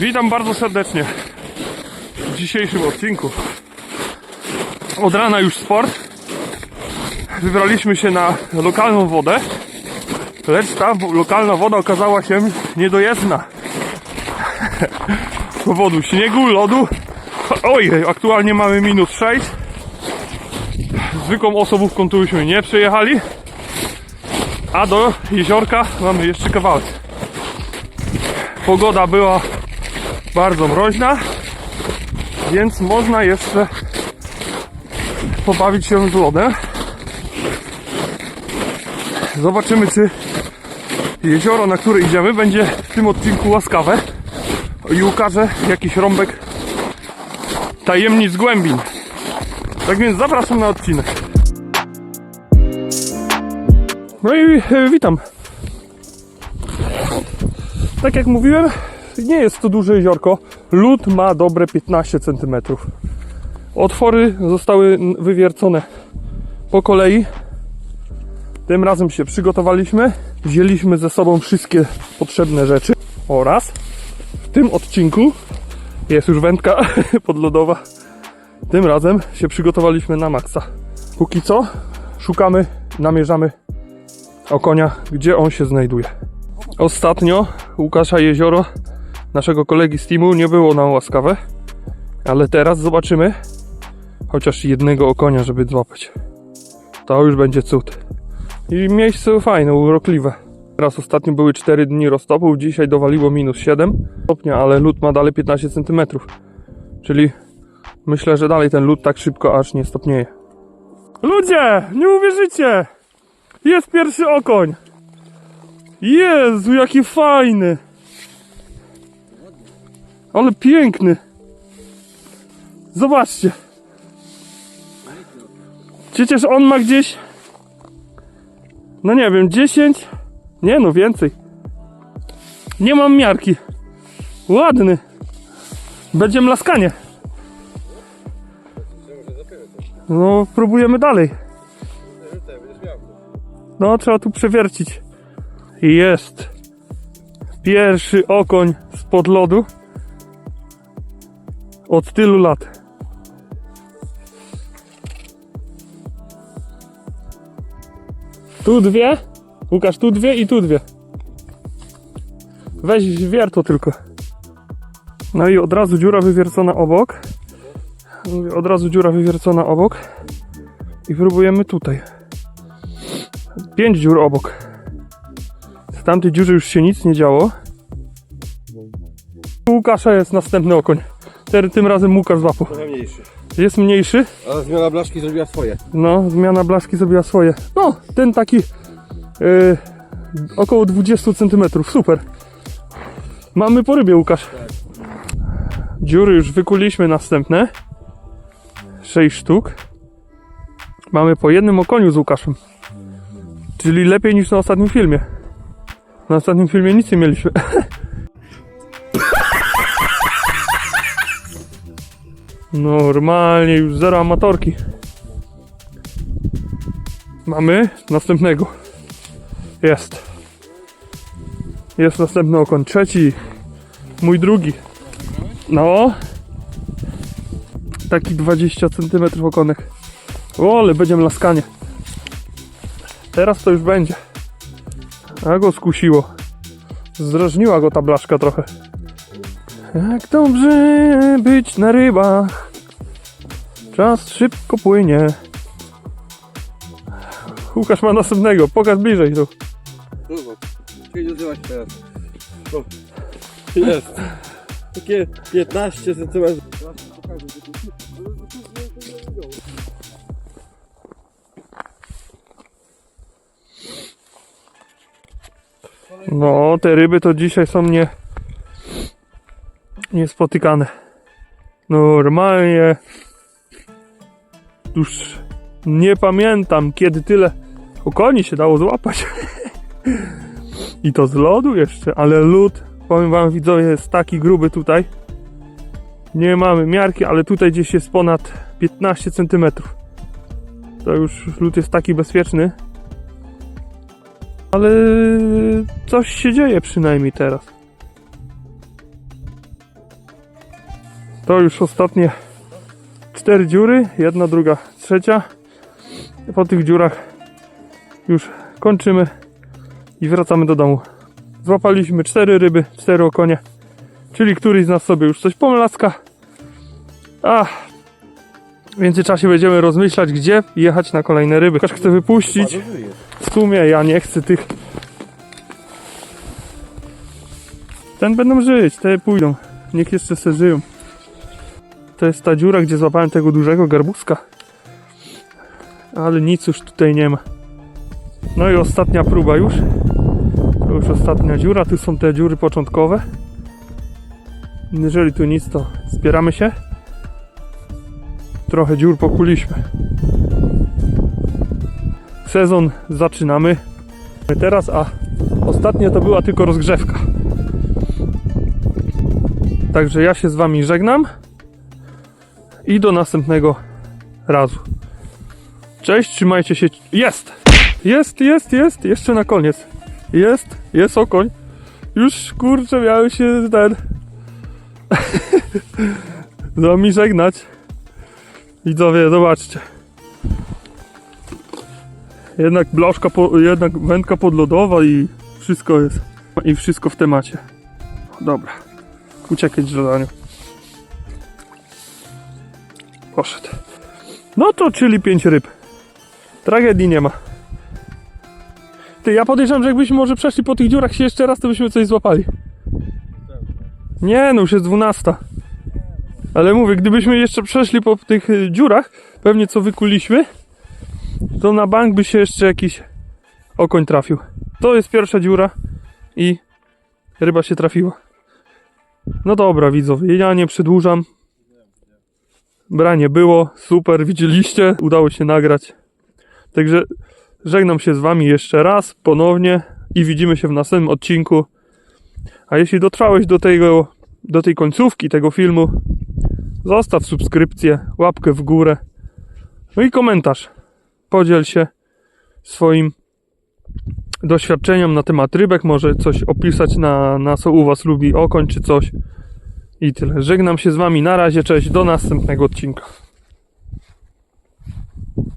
Witam bardzo serdecznie w dzisiejszym odcinku. Od rana już sport. Wybraliśmy się na lokalną wodę, lecz ta lokalna woda okazała się niedojezdna. Z powodu śniegu, lodu. Oj, aktualnie mamy minus 6. Zwykłą osobówką tu byśmy nie przejechali. A do jeziorka mamy jeszcze kawałek. Pogoda była bardzo mroźna, więc można jeszcze pobawić się z lodem. Zobaczymy, czy jezioro, na które idziemy, będzie w tym odcinku łaskawe i ukaże jakiś rąbek tajemnic głębin. Tak więc zapraszam na odcinek. No i e, witam. Tak jak mówiłem, nie jest to duże jeziorko. Lód ma dobre 15 cm. Otwory zostały wywiercone po kolei. Tym razem się przygotowaliśmy. Wzięliśmy ze sobą wszystkie potrzebne rzeczy. Oraz w tym odcinku jest już wędka podlodowa. Tym razem się przygotowaliśmy na maksa. Póki co szukamy, namierzamy okonia, gdzie on się znajduje. Ostatnio Łukasza Jezioro, naszego kolegi z teamu, nie było nam łaskawe, ale teraz zobaczymy chociaż jednego okonia, żeby złapać. To już będzie cud. I miejsce fajne, urokliwe. Teraz ostatnio były 4 dni roztopu, dzisiaj dowaliło minus 7 stopnia, ale lód ma dalej 15 cm. Czyli myślę, że dalej ten lód tak szybko aż nie stopnieje. Ludzie, nie uwierzycie! Jest pierwszy okoń! Jezu, jaki fajny! Ale piękny! Zobaczcie! Przecież on ma gdzieś... No nie wiem, 10? Nie no, więcej. Nie mam miarki. Ładny. Będzie mlaskanie. No, próbujemy dalej. No, trzeba tu przewiercić. Jest. Pierwszy okoń spod lodu. Od tylu lat. Tu dwie. Łukasz, tu dwie i tu dwie. Weź wierto tylko. No i od razu dziura wywiercona obok. Od razu dziura wywiercona obok. I próbujemy tutaj. Pięć dziur obok. W tamtej dziurze już się nic nie działo. U Łukasza jest następny okoń. Ter- Tym razem Łukasz złapał. Trochę mniejszy. Jest mniejszy. Ale zmiana blaszki zrobiła swoje. No, zmiana blaszki zrobiła swoje. No, ten taki yy, około 20 cm. Super. Mamy po rybie, Łukasz. Dziury już wykuliśmy następne. 6 sztuk. Mamy po jednym okoniu z Łukaszem. Czyli lepiej niż na ostatnim filmie. Na ostatnim filmie nic nie mieliśmy. Normalnie już zero amatorki. Mamy następnego. Jest. Jest następny okon. Trzeci. Mój drugi. No. Taki 20 cm okonek. O, ale będzie mlaskanie. Teraz to już będzie. A go skusiło. Zdrażniła go ta blaszka trochę. Jak dobrze być na rybach. Czas szybko płynie. Łukasz ma następnego. Pokaż bliżej tu. Zobacz. Czyli się teraz. O. Jest. Takie 15 cm. No, te ryby to dzisiaj są nie niespotykane. Normalnie już nie pamiętam kiedy tyle okoni się dało złapać. I to z lodu jeszcze, ale lód, powiem wam widzowie, jest taki gruby tutaj. Nie mamy miarki, ale tutaj gdzieś jest ponad 15 cm. To już lód jest taki bezpieczny. Ale coś się dzieje przynajmniej teraz. To już ostatnie cztery dziury, jedna, druga, trzecia. Po tych dziurach już kończymy i wracamy do domu. Złapaliśmy cztery ryby, cztery okonie, czyli któryś z nas sobie już coś pomlaska. A w międzyczasie będziemy rozmyślać, gdzie jechać na kolejne ryby. Ktoś chce wypuścić. W sumie ja nie chcę tych. Ten będą żyć, te pójdą. Niech jeszcze se żyją. To jest ta dziura, gdzie złapałem tego dużego garbuska. Ale nic już tutaj nie ma. No i ostatnia próba już. To już ostatnia dziura. Tu są te dziury początkowe. Jeżeli tu nic, to zbieramy się. Trochę dziur pokuliśmy. Sezon zaczynamy. Teraz, a ostatnio to była tylko rozgrzewka. Także ja się z Wami żegnam i do następnego razu. Cześć, trzymajcie się. Jest! Jest, jest, jest! Jeszcze na koniec. Jest, jest okoń. Już kurczę, miałem się ten. Do mi żegnać. Widzowie, zobaczcie. Jednak blaszka, po, jednak wędka podlodowa i wszystko jest. I wszystko w temacie. Dobra. Uciekać żelaniu. Poszedł. No to czyli pięć ryb. Tragedii nie ma. Ty, ja podejrzewam, że jakbyśmy może przeszli po tych dziurach się jeszcze raz, to byśmy coś złapali. Nie, no już jest 12. Ale mówię, gdybyśmy jeszcze przeszli po tych y, dziurach, pewnie co wykuliśmy, to na bank by się jeszcze jakiś okoń trafił. To jest pierwsza dziura i ryba się trafiła. No dobra, widzowie, ja nie przedłużam. Branie było, super, widzieliście, udało się nagrać. Także żegnam się z wami jeszcze raz, ponownie i widzimy się w następnym odcinku. A jeśli dotrwałeś do tego, do tej końcówki tego filmu, zostaw subskrypcję, łapkę w górę, no i komentarz. Podziel się swoim doświadczeniem na temat rybek, może coś opisać na, na co u was lubi okoń czy coś. I tyle. Żegnam się z wami. Na razie, cześć. Do następnego odcinka.